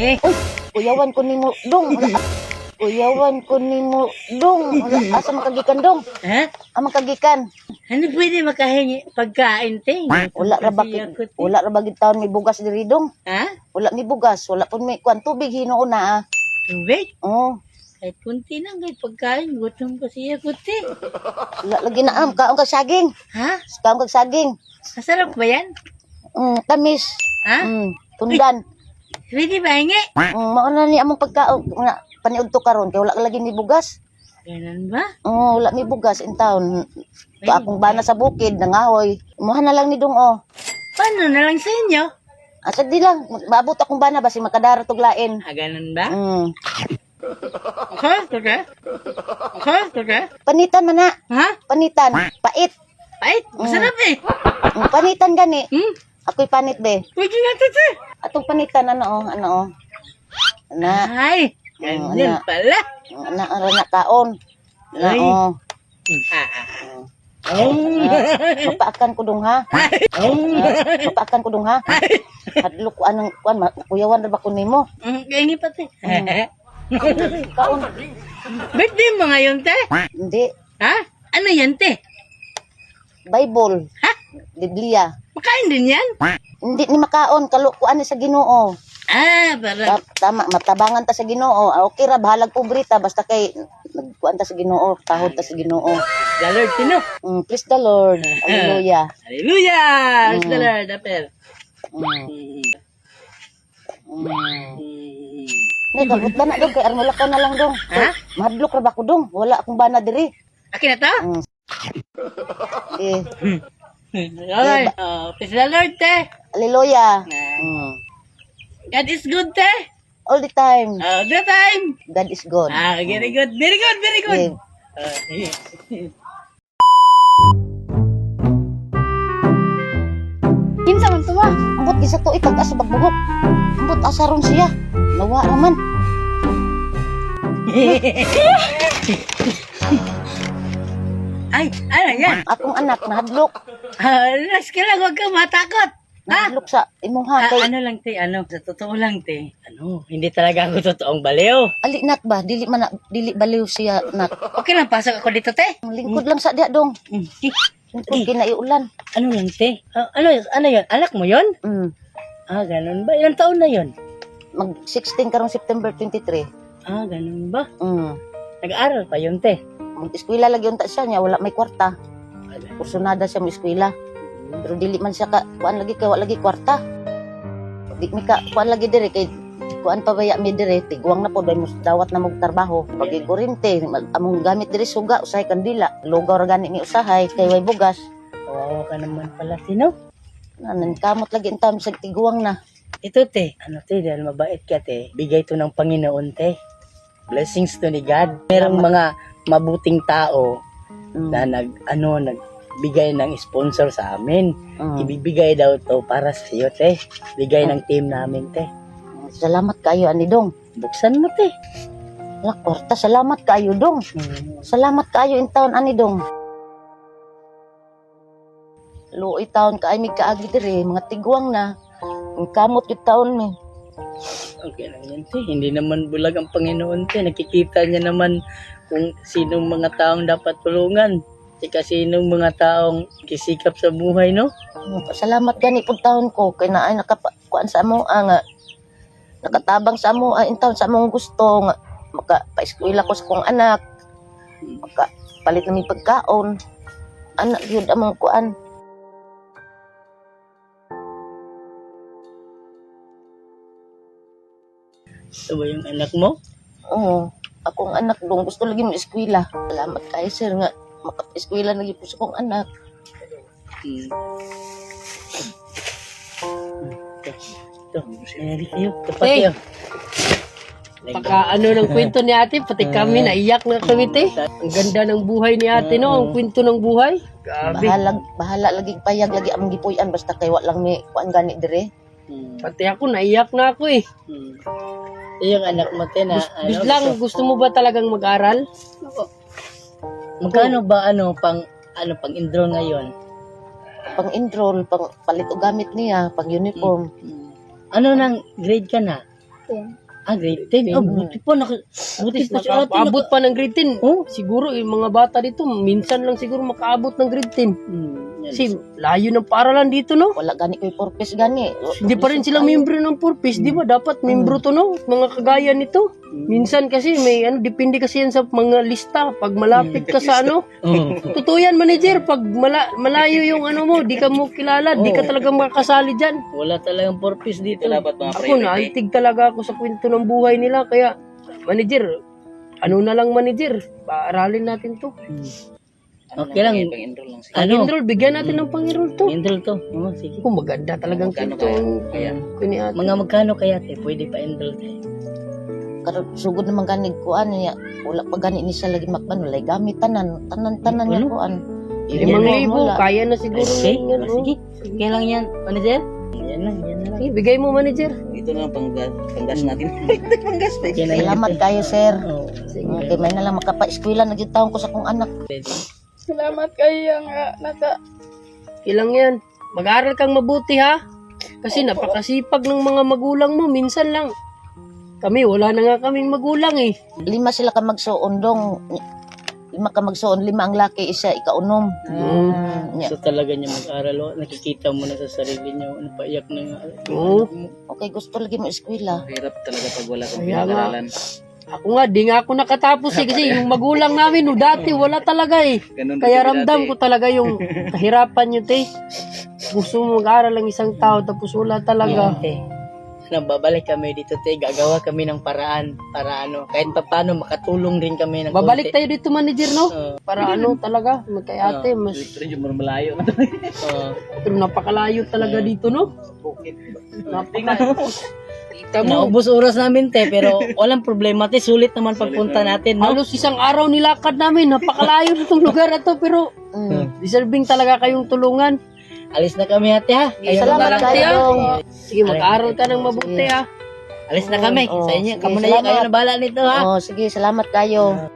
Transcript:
Eh, Kuyawan ko nimo dong. Kuyawan ko nimo dong. Asa makagikan dong? ha? Ah, makagikan. Ano pwede makahingi pagkain, te? Wala ra ba Kasi ako, te. wala ra ba gid taon may bugas diri dong? Ha? Wala mi bugas, wala pun may kwan tubig hinuon na ah. Tubig? Oh, Kahit kunti lang kahit pagkain. Gutom ako, te. wala lagi na am kaon kag saging. Ha? Kaon kag saging. Masarap ba yan? Mm, tamis. Ha? Mm, tundan. Pwede ba hingi? Mm, mao na ni among pagkaon nga paniud to karon kay wala lagi ni bugas. Ganun ba? Oh, wala mi bugas in town. To akong bana sa bukid nangahoy. Muha na lang ni dong oh. Paano na lang sa inyo? Asa di lang, maabot akong bana basi makadara tog lain. Ah, ganun ba? Mm. Okay, okay. Okay, okay. Panitan man na, Ha? panitan. Pait. Ay, masarap eh. Mm, panitan gani. Hmm? Ako'y panit be. Pwede na to, te. Atong panitan ano oh, ano oh. Na, Ay, ganyan ana. pala. na ara na kaon. Na Ay. oh. Ah, ah. Oh. Mapaakan ko dong ha. Oh. Mapaakan ko dong ha. Hadlo ko anang kuan ma- kuyawan ra ba ko nimo? Mm, Kaini pa, te. Kaon. Birthday mo ngayon, te? Hindi. Ha? Ano yan, te? Bible. Ha? Biblia. Makain din yan? Hindi ni makaon kalo ko ani sa Ginoo. Ah, para... Ta- tama matabangan ta sa Ginoo. Ah, okay ra bahalag pobrita basta kay nagkuan ta sa Ginoo, tahod ta sa Ginoo. The Lord, sino? Mm, please the Lord. Hallelujah. Hallelujah! Praise the Lord, Apel. Mm. Mm. Mm. Mm. Nay, kabut ba na dong kay armula ko na lang dong. Ha? Mahadlok ra ba ko dong? Wala akong bana diri. Akin na to? Mm. Eh, Okay. Oh, praise the Lord, te. hallelujah. Ah. Mm. God is good, te. All the time, All the time. God is good. Ah, very good, very good, very good. Eh, Ah, Kinsa man ah? Ambot isa to itag asa bagbuhok. Ambot asaron siya. Nawa raman. Ay, ano yan? Akong anak nahadlok. Ah, relax ka lang, huwag kang matakot. Ha? Nahadlok sa imong Ah, hatay. ano lang, te, ano, sa totoo lang, te. Ano, hindi talaga ako totoong baliw. Ali nak ba? Dili man na- dili baliw siya nak. Okay lang, pasok ako dito, te. Lingkod lang sa dia dong. Mm. Eh, Lingkod kinaiulan. Ano lang, te? Ah, ano, ano yun? Anak mo yun? Mm. Ah, ganun ba? Ilang taon na yun? Mag 16 karong September 23. Ah, ganun ba? Mm. Nag-aaral pa yun, te. Mag-eskwela lagi unta siya niya, wala may kwarta. Kursunada siya mo eskwela. Pero dili man siya ka kuan lagi kay wala lagi kwarta. Di mi ka kuan lagi dire kay kuan pa baya mi dire tiguang na po dahil dawat na mo trabaho pag kurente mag- among gamit dire suga usahay kandila lugaw ra gani mi usahay kay way bugas Kawawa ka naman pala, sino? nanan kamot lagi entam sa tiguang na Ito, te. Ano, te, dahil mabait ka, te. Bigay to ng Panginoon, te. Blessings to ni God. Merong mga mabuting tao Mm. na nag, ano, nagbigay ng sponsor sa amin. Mm. Ibibigay daw to para sa iyo, te. Bigay ng team namin, te. salamat kayo ani dong Buksan mo, te. la kwarta salamat kayo dong Hmm. salamat kayo in town ani dong Luoy taon ka ay mig kaagi dire mga tiguang na ang kamot yung taon mi Okay lang yan, te. Hindi naman bulag ang Panginoon, te. Nakikita niya naman kung sinong mga taong dapat tulungan. Tsaka sinong mga taong kisikap sa buhay, no? Salamat gani pud taon ko kay naay nakakuan sa amo ah, nga nakatabang sa amo ah, in taon sa among gusto nga maka paeskwela ko sa kong anak maka palit na mi pagkaon anak gyud among kuan Ito ba yung anak mo? oo akong anak dong gusto lagi mo eskwela salamat kay sir nga maka-eskwela lagi po sa kong anak Hmm. Tapat Hey. Pagka ano ng kwento ni ate, pati kami naiyak na kami te. Ang ganda ng buhay ni ate no, ang kwento ng buhay. Grabe. bahala bahala lagi payag lagi among gipuy-an basta kay wa lang mi kuan gani dire Hmm. Pati ako naiyak na ako eh. Yung anak mo, te, na ano, Biglang gusto mo ba talagang mag-aral? magkano ba ano, pang, ano, pang enroll ngayon? pang enroll pang palit og gamit niya pang uniform Hmm. Ano nang grade ka na? Ah, grade 10. Ah, buti pa. Naka, buti pa si ate. Nakaabot pa ng grade 10. Oh. Siguro yung mga bata dito, minsan lang siguro makaabot ng grade 10. Hmm. Kasi layo ng paaralan dito, no? Wala gani ko yung purpose gani. Hindi pa rin sila membro ng purpose, di ba? Dapat membro to, no? Mga kagaya nito. Minsan kasi may ano, depende kasi yan sa mga lista. Pag malapit ka sa ano, Oh. totoo yan, manager. Pag mala, malayo yung ano mo, di ka mo kilala, di ka talaga makakasali dyan. Wala talagang purpose dito. Dapat mga Ako, naantig talaga ako sa kwento ng buhay nila. Kaya, manager, ano na lang manager, paaralin natin to. Okay lang. Ano? Ano? Enroll, bigyan natin ng pang-enroll to. Enroll to. Oo, sige. Kung maganda talagang kwento. Kaya, Ko ni ate. mga magkano kaya te? Pwede pa enroll tayo. Karon sugod naman gani kuan niya. Wala pa gani ni siya lagi makban wala gamit tanan tanan tanan niya Ano? kuan. Limang libo, kaya na siguro. Okay? yan, oh. Sige. Okay lang yan. Manager? Yan lang, yan lang. Sige, bigay mo manager. Ito na ang panggas, panggas natin. panggas na. Okay na yan. Salamat kayo sir. Sige. Okay, may na lang makapa-eskwela na taon ko sa kong anak. Salamat kayo nga naka Ilang yan. Mag-aral kang mabuti ha. Kasi napakasipag ng mga magulang mo. Minsan lang. Kami, wala na nga kaming magulang eh. Lima sila ka magsuon dong. Lima ka magsuon, lima ang laki, isa ikaunom. Mm. Mm, So talaga niya mag-aral. oh. Nakikita mo na sa sarili niyo. Ano pa, iyak na nga. Oo. Okay, gusto lagi mo eskwela. Hirap talaga pag wala kang Kaya nga. pinag-aralan. Ako nga, di nga ako nakatapos eh. Kasi yung magulang namin, no, dati wala talaga eh. Ganun Kaya ramdam dati. ko talaga yung kahirapan nyo, te. Gusto mo mag-aral ang isang tao, tapos wala talaga. Eh, ano, babalik kami dito, te. Gagawa kami ng paraan para ano, kahit pa paano makatulong din kami ng Babalik konti. tayo dito, manager, no? Oo. Para ano talaga, kay ate, mas, Ito rin yung malayo. Oo. pero napakalayo talaga dito, no? Napaka, Kita mo, Naubos oras namin, te, pero walang problema, te. Sulit naman pagpunta natin, no? halos isang araw nilakad namin, napakalayo nitong lugar na to, pero Mm. deserving talaga kayong tulungan. Alis na kami, ate, ha? Kayo na Salamat Tiya. dong. Sige, mag-aral ka ng mabuti, ha? Alis na kami. Oo, Sa inyo, kamu na yan. salamat. Kayo na bahala nito, ha? Oh, sige, salamat kayo.